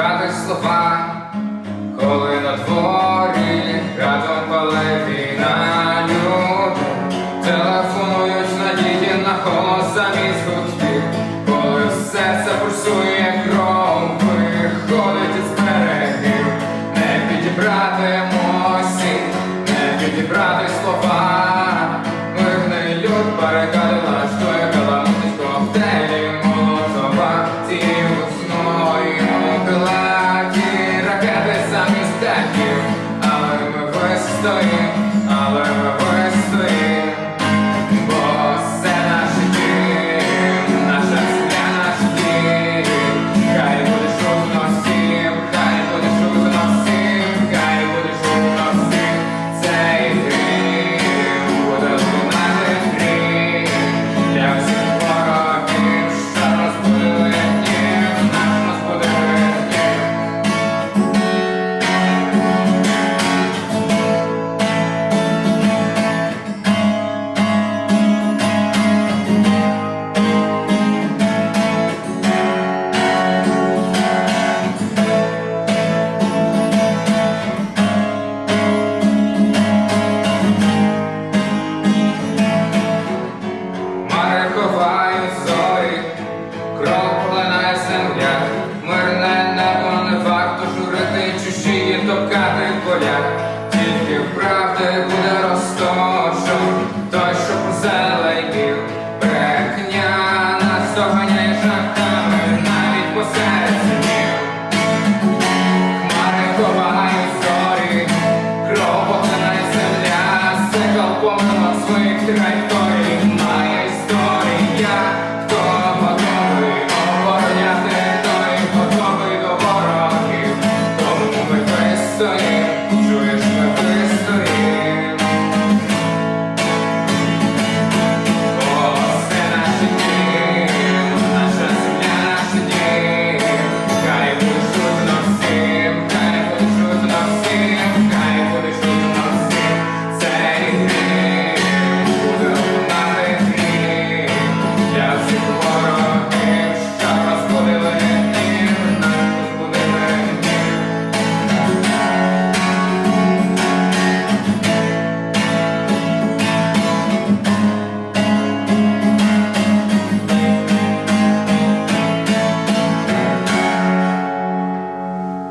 шукати слова, коли. Stoję, ale знати буде розточом той, що позеленів, брехня нас доганяє жахами навіть по серці. Хмари ховають зорі, кров на земля, сикал помила своїх траєкторій.